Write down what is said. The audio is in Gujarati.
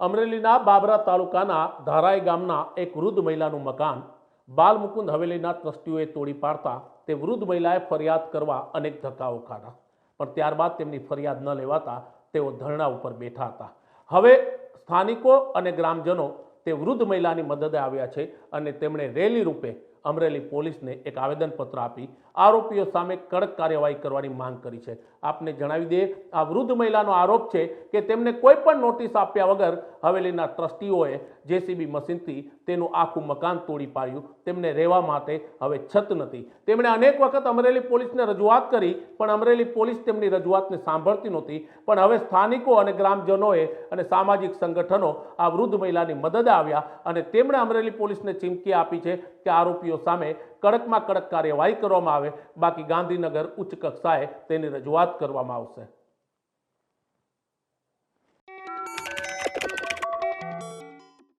અમરેલીના બાબરા તાલુકાના ધારાઈ ગામના એક વૃદ્ધ મહિલાનું મકાન બાલમુકુંદ હવેલીના ટ્રસ્ટીઓએ તોડી પાડતા તે વૃદ્ધ મહિલાએ ફરિયાદ કરવા અનેક ધક્કાઓ ખાધા. પણ ત્યારબાદ તેમની ફરિયાદ ન લેવાતા તેઓ ધરણા ઉપર બેઠા હતા. હવે સ્થાનિકો અને ગ્રામજનો તે વૃદ્ધ મહિલાની મદદે આવ્યા છે અને તેમણે રેલી રૂપે અમરેલી પોલીસને એક આવેદનપત્ર આપી આરોપીઓ સામે કડક કાર્યવાહી કરવાની માંગ કરી છે. આપને જણાવી દઈએ, આ વૃદ્ધ મહિલાનો આરોપ છે કે તેમને કોઈ પણ નોટિસ આપ્યા વગર હવેલીના ટ્રસ્ટીઓએ જેસીબી મશીનથી તેનું આખું મકાન તોડી પાડ્યું. તેમને રહેવા માટે હવે છત નથી. તેમણે અનેક વખત અમરેલી પોલીસને રજૂઆત કરી, પણ અમરેલી પોલીસ તેમની રજૂઆતને સાંભળતી નહોતી. પણ હવે સ્થાનિકો અને ગ્રામજનોએ અને સામાજિક સંગઠનો આ વૃદ્ધ મહિલાની મદદ આવ્યા અને તેમણે અમરેલી પોલીસને ચીમકી આપી છે કે આરોપીઓ સામે કડકમાં કડક કાર્યવાહી કરવામાં આવે. બાકી ગાંધીનગર ઉચ્ચ કક્ષાએ તેની રજૂઆત કરવામાં આવશે.